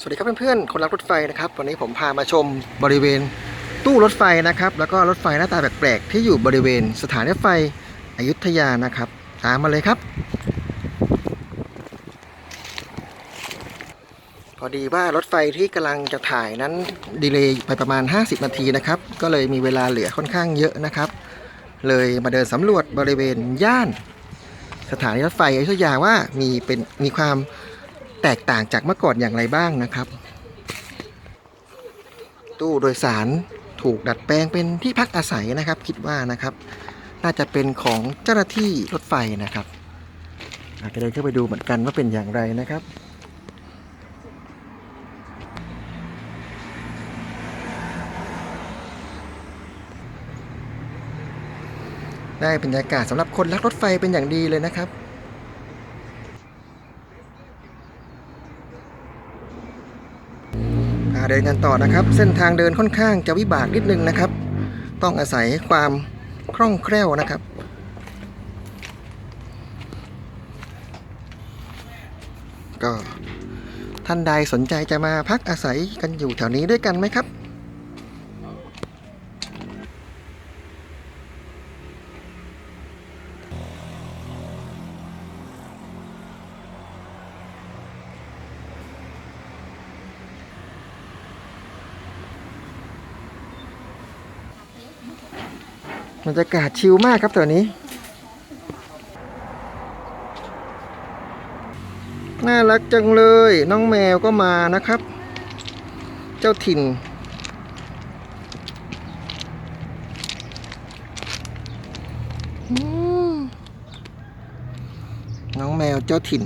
สวัสดีครับเพื่อนๆ คนรักรถไฟนะครับ วันนี้ผมพามาชมบริเวณตู้รถไฟนะครับ แล้วก็รถไฟหน้าตาแปลกๆ ที่อยู่บริเวณสถานีรถไฟอยุธยานะครับ ตามมาเลยครับ พอดีว่ารถไฟที่กำลังจะถ่ายนั้นดีเลย์ไปประมาณ 50 นาทีนะครับ ก็เลยมีเวลาเหลือค่อนข้างเยอะนะครับ เลยมาเดินสำรวจบริเวณย่าน สถานีรถไฟอยุธยาว่ามีเป็นมีความ แตกต่างจากเมื่อก่อนอย่างไรบ้างนะครับ ตู้โดยสารถูกดัดแปลงเป็นที่พักอาศัยนะครับ คิดว่านะครับ น่าจะเป็นของเจ้าหน้าที่รถไฟนะครับอาจจะเดินเข้าไปดูเหมือนกันว่าเป็นอย่างไรนะครับได้บรรยากาศสำหรับคนรักรถไฟเป็นอย่างดีเลยนะครับ พา เดินกันต่อนะครับ เส้นทางเดินค่อนข้างจะวิบากนิดนึงนะครับ ต้องอาศัยความคล่องแคล่วนะครับ ก็ท่านใดสนใจจะมาพักอาศัยกันอยู่แถวนี้ด้วยกันไหมครับ บรรยากาศชิลมากครับตัวนี้ น่ารักจังเลย น้องแมวก็มานะครับ เจ้าถิ่น น้องแมวเจ้าถิ่น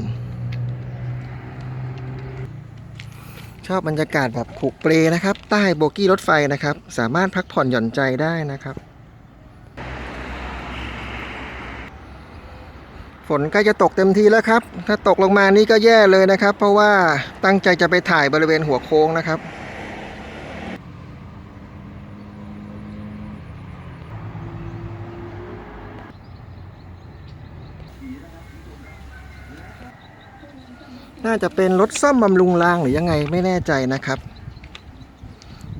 ชอบบรรยากาศแบบผูกเปลนะครับ ใต้โบกี้รถไฟนะครับ สามารถพักผ่อนหย่อนใจได้นะครับ ฝนใกล้จะตกเต็มทีแล้วครับ ถ้าตกลงมานี่ก็แย่เลยนะครับ เพราะว่าตั้งใจจะไปถ่ายบริเวณหัวโค้งนะครับน่าจะเป็นรถซ่อมบำรุงรางหรือยังไงไม่แน่ใจนะครับ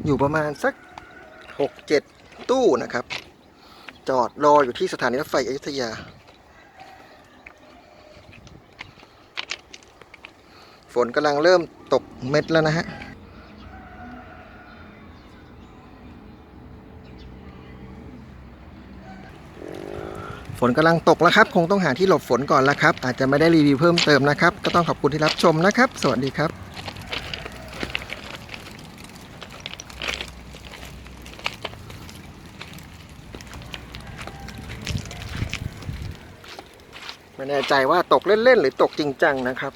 อยู่ประมาณสัก 6-7 ตู้นะครับ จอดรออยู่ที่สถานีรถไฟอยุธยา ฝนกำลังเริ่มตกเม็ดแล้วนะฮะฝนกำลังตกแล้วครับ คงต้องหาที่หลบฝนก่อนแล้วครับ อาจจะไม่ได้รีวิวเพิ่มเติมนะครับ ก็ต้องขอบคุณที่รับชมนะครับ สวัสดีครับไม่แน่ใจว่าตกเล่น ๆ หรือตกจริงจังนะครับ